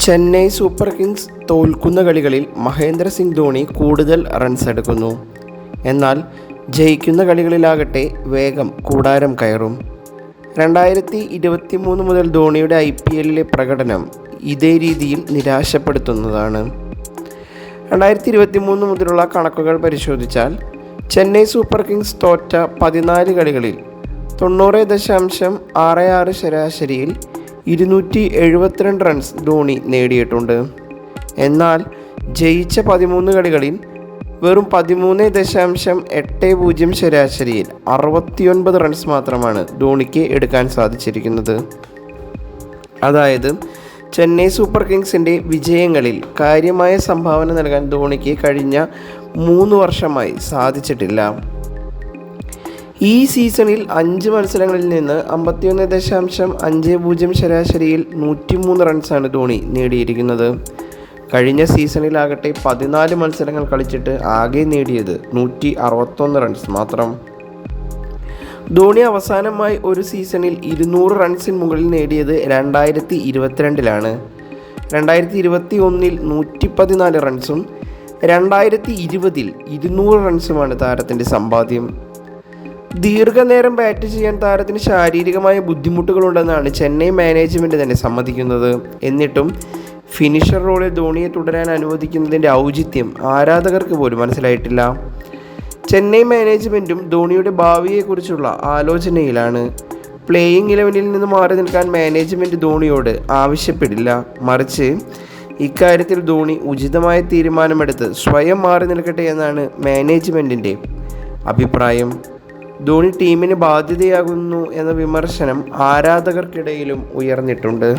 Chennai super Kings തോൽക്കുന്ന കളികളിൽ മഹേന്ദ്ര സിംഗ് ധോണി കൂടുതൽ runs എടുക്കുന്നു. എന്നാൽ ജയിക്കുന്ന കളികളിലാകട്ടെ വേഗം കൂടാരം കയറും. രണ്ടായിരത്തി ഇരുപത്തി മൂന്ന് മുതൽ ധോണിയുടെ ഐ പി എല്ലിലെ പ്രകടനം ഇതേ രീതിയിൽ നിരാശപ്പെടുത്തുന്നതാണ്. രണ്ടായിരത്തി ഇരുപത്തി മൂന്ന് മുതലുള്ള കണക്കുകൾ പരിശോധിച്ചാൽ ചെന്നൈ സൂപ്പർ കിങ്സ് തോറ്റ പതിനാല് കളികളിൽ തൊണ്ണൂറ് ദശാംശം ആറ് ആറ് ശരാശരിയിൽ ഇരുന്നൂറ്റി എഴുപത്തിരണ്ട് റൺസ് ധോണി നേടിയിട്ടുണ്ട്. എന്നാൽ ജയിച്ച പതിമൂന്ന് കളികളിൽ വെറും പതിമൂന്ന് ദശാംശം എട്ട് പൂജ്യം ശരാശരിയിൽ അറുപത്തിയൊൻപത് റൺസ് മാത്രമാണ് ധോണിക്ക് എടുക്കാൻ സാധിച്ചിരിക്കുന്നത്. അതായത് ചെന്നൈ സൂപ്പർ കിങ്സിന്റെ വിജയങ്ങളിൽ കാര്യമായ സംഭാവന നൽകാൻ ധോണിക്ക് കഴിഞ്ഞ മൂന്ന് വർഷമായി സാധിച്ചിട്ടില്ല. ഈ സീസണിൽ അഞ്ച് മത്സരങ്ങളിൽ നിന്ന് അമ്പത്തിയൊന്ന് ദശാംശം അഞ്ച് പൂജ്യം ശരാശരിയിൽ നൂറ്റിമൂന്ന് റൺസാണ് ധോണി നേടിയിരിക്കുന്നത്. കഴിഞ്ഞ സീസണിലാകട്ടെ പതിനാല് മത്സരങ്ങൾ കളിച്ചിട്ട് ആകെ നേടിയത് നൂറ്റി അറുപത്തൊന്ന് റൺസ് മാത്രം. ധോണി അവസാനമായി ഒരു സീസണിൽ ഇരുന്നൂറ് റൺസിന് മുകളിൽ നേടിയത് രണ്ടായിരത്തി ഇരുപത്തിരണ്ടിലാണ് രണ്ടായിരത്തി ഇരുപത്തി ഒന്നിൽ നൂറ്റി പതിനാല് റൺസും രണ്ടായിരത്തി ഇരുപതിൽ ഇരുന്നൂറ് റൺസുമാണ് താരത്തിന്റെ സമ്പാദ്യം. ദീർഘനേരം ബാറ്റ് ചെയ്യാൻ താരത്തിന് ശാരീരികമായ ബുദ്ധിമുട്ടുകളുണ്ടെന്നാണ് ചെന്നൈ മാനേജ്മെന്റ് തന്നെ സമ്മതിക്കുന്നത്. എന്നിട്ടും ഫിനിഷർ റോളിൽ ധോണിയെ തുടരാൻ അനുവദിക്കുന്നതിന്റെ ഔചിത്യം ആരാധകർക്ക് പോലും മനസ്സിലായിട്ടില്ല. ചെന്നൈ മാനേജ്മെന്റും ധോണിയുടെ ഭാവിയെക്കുറിച്ചുള്ള ആലോചനയിലാണ്. പ്ലേയിങ് ഇലവനിൽ നിന്ന് മാറി നിൽക്കാൻ മാനേജ്മെന്റ് ധോണിയോട് ആവശ്യപ്പെടില്ല. മറിച്ച് ഇക്കാര്യത്തിൽ ധോണി ഉചിതമായ തീരുമാനമെടുത്ത് സ്വയം മാറി നിൽക്കട്ടെ എന്നാണ് മാനേജ്മെന്റിന്റെ അഭിപ്രായം. ധോണി ടീമിന് ബാധ്യതയാകുന്നു എന്ന വിമർശനം ആരാധകർക്കിടയിലും ഉയർന്നിട്ടുണ്ട്.